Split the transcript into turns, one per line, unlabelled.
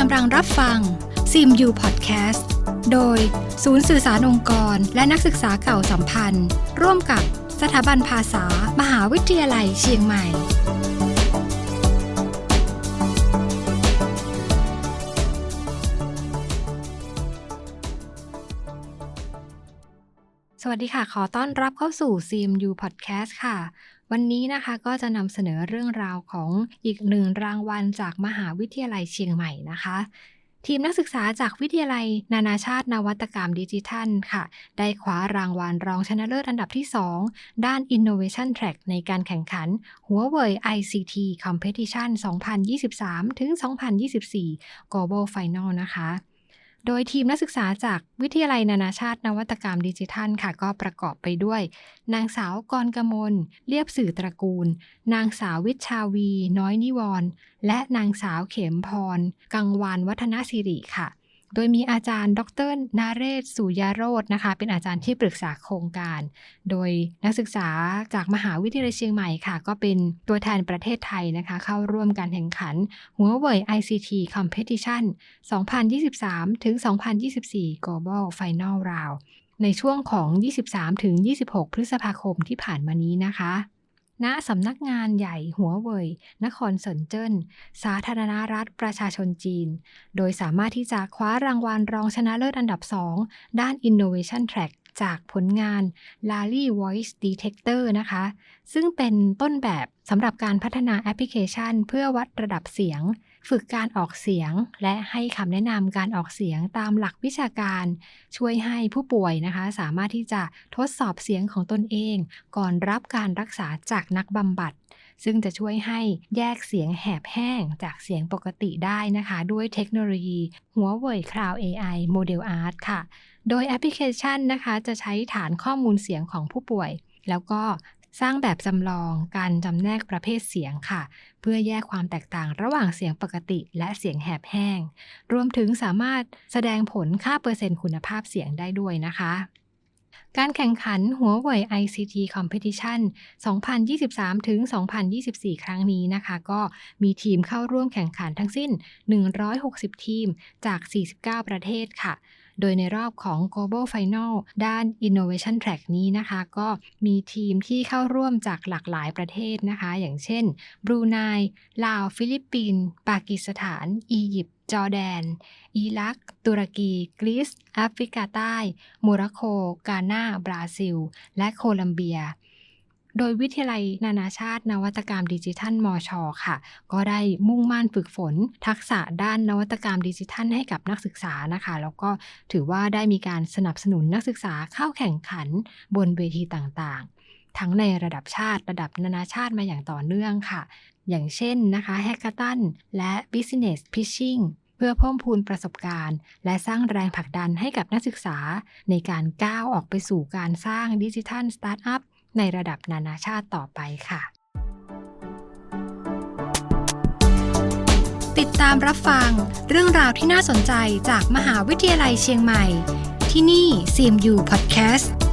กำลังรับฟังซิมยูพอดแคสต์โดยศูนย์สื่อสารองค์กร และนักศึกษาเก่าสัมพันธ์ ร่วมกับสถาบันภาษา มหาวิทยาลัยเชียงใหม่ สวัสดีค่ะ ขอต้อนรับเข้าสู่ CMU Podcast ค่ะ วันนี้นะคะก็จะนำเสนอเรื่องราวของอีกหนึ่งรางวัลจากมหาวิทยาลัยเชียงใหม่นะคะ ทีมนักศึกษาจากวิทยาลัย นานาชาตินวัตกรรมดิจิทัลค่ะ ได้คว้ารางวัลรองชนะเลิศอันดับที่ 2 ด้าน Innovation Track ในการแข่งขันหัวเว่ย ICT Competition 2023 ถึง 2024 Global Final นะคะ โดยทีมนักศึกษาจากวิทยาลัยนานาชาตินวัตกรรมดิจิทัลค่ะ ก็ประกอบไปด้วย นางสาวกรกมลเรียบสื่อตระกูล นางสาววิชาวี น้อยนิวรและนางสาวเขมพร กังวานวัฒนศิริค่ะ โดยมีอาจารย์ ดรนาเรศสุยาโรจน์นะคะ เป็นอาจารย์ที่ปรึกษาโครงการ โดยนักศึกษาจากมหาวิทยาลัยเชียงใหม่ค่ะ ก็เป็นตัวแทนประเทศไทยนะคะ เข้าร่วมการแข่งขันหัวเว่ย ICT Competition 2023 ถึง 2024 Global Final Round ในช่วงของ 23 ถึง 26 พฤษภาคมที่ผ่านมานี้นะคะ ณสำนักงานใหญ่หัวเว่ยนครเซินเจิ้น สาธารณรัฐประชาชนจีน โดยสามารถที่จะคว้ารางวัลรองชนะเลิศอันดับ 2 ด้าน Innovation Track จากผลงาน Lally Voice Detector นะคะ ซึ่งเป็นต้นแบบสำหรับการพัฒนาแอปพลิเคชันเพื่อวัดระดับเสียง ฝึกการออกเสียง และให้คำแนะนำการออกเสียงตามหลักวิชาการ ช่วยให้ผู้ป่วยนะคะ สามารถที่จะทดสอบเสียงของตนเอง ก่อนรับการรักษาจากนักบำบัด ซึ่งจะช่วยให้แยกเสียงแหบแห้งจากเสียงปกติได้นะคะ ด้วยเทคโนโลยีหัวเว่ย Cloud AI Model Art ค่ะ โดยแอปพลิเคชันนะคะ จะใช้ฐานข้อมูลเสียงของผู้ป่วย แล้วก็ สร้างแบบจำลองการจำแนกประเภทเสียงค่ะ เพื่อแยกความแตกต่างระหว่างเสียงปกติและเสียงแหบแห้ง รวมถึงสามารถแสดงผลค่าเปอร์เซ็นต์คุณภาพเสียงได้ด้วยนะคะการแข่งขันหัวเว่ย ICT Competition 2023 ถึง 2024 ครั้งนี้นะคะ ก็มีทีมเข้าร่วมแข่งขันทั้งสิ้น 160 ทีมจาก 49 ประเทศค่ะโดยในรอบของ Global Final ด้าน Innovation Track นี้นะคะ ก็มีทีมที่เข้าร่วมจากหลากหลายประเทศนะคะ อย่างเช่นบรูไนลาว ฟิลิปปินส์ปากีสถาน อียิปต์จอร์แดน อิรัก ตุรกี กรีซแอฟริกาใต้ โมร็อกโก กาหน้า บราซิล และโคลัมเบีย โดยวิทยาลัยนานาชาตินวัตกรรมดิจิทัลมอชอค่ะ ก็ได้มุ่งมั่นฝึกฝน ทักษะด้านนวัตกรรมดิจิทัลให้กับนักศึกษานะคะ แล้วก็ถือว่าได้มีการสนับสนุนนักศึกษาเข้าแข่งขันบนเวทีต่างๆ ทั้งในระดับชาติระดับนานาชาติมาอย่างต่อเนื่องค่ะ อย่างเช่นนะคะแฮกเกอร์ตันและ Business Pitching เพื่อเพิ่มพูนประสบการณ์ และสร้างแรงผลักดันให้กับนักศึกษา ในการก้าวออกไปสู่การสร้างดิจิทัลสตาร์ทอัพ ในระดับนานาชาติต่อไปค่ะ ติดตามรับฟังเรื่องราวที่น่าสนใจจากมหาวิทยาลัยเชียงใหม่ ที่นี่ CMU Podcast